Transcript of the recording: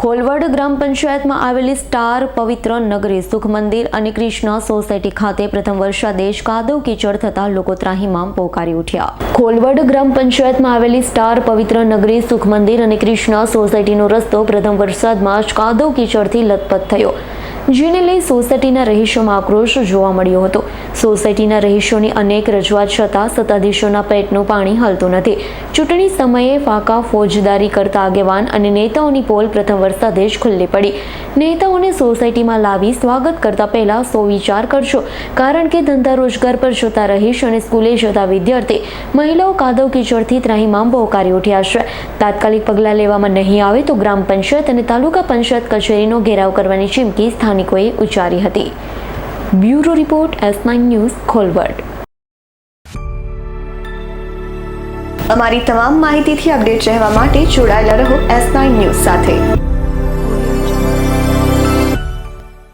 ખોલવડ ગ્રામ પંચાયતમાં આવેલી સ્ટાર પવિત્ર નગરી સુખ મંદિર અને કૃષ્ણ સોસાયટી ખાતે પ્રથમ વર્ષાદેશ કાદવ કીચડ થતા લોકો ત્રાહીમામ પોકારી ઉઠ્યા. ખોલવડ ગ્રામ પંચાયતમાં આવેલી સ્ટાર પવિત્ર નગરી સુખ મંદિર અને કૃષ્ણ સોસાયટીનો રસ્તો પ્રથમ વરસાદમાં જ કાદવ કીચડથી લથપથ થયો. જેને લઈ સોસાયટીના રહીશોમાં આક્રોશ જોવા મળ્યો હતો. સોસાયટીના રહીશોની અનેક રજૂઆત છતાં સત્તાધીશોના પેટનું પાણી હલતું નથી. ચૂંટણી સમયે ફાંકા ફોજદારી કરતા આગેવાન અને નેતાઓની પોલ પ્રથમ વરસાદે જ ખુલ્લી પડી. નેતાઓને સોસાયટીમાં લાવી સ્વાગત કરતા પહેલા સો વિચાર કરશો કારણ કે ધંધા રોજગાર પર જતા રહીશ અને સ્કૂલે જતા વિદ્યાર્થી મહિલાઓ કાદવ કીચડથી ત્રાહીમામ બહુકારી ઉઠ્યા છે. તાત્કાલિક પગલાં લેવામાં નહીં આવે તો ગ્રામ પંચાયત અને તાલુકા પંચાયત કચેરીનો ઘેરાવ કરવાની ચીમકી સ્થાનિકોએ ઉચ્ચારી હતી. Bureau report S nine news Kholvad. અમારી તમામ માહિતીથી અપડેટ રહેવા માટે જોડાયેલા રહો એસ નાઇન ન્યૂઝ સાથે.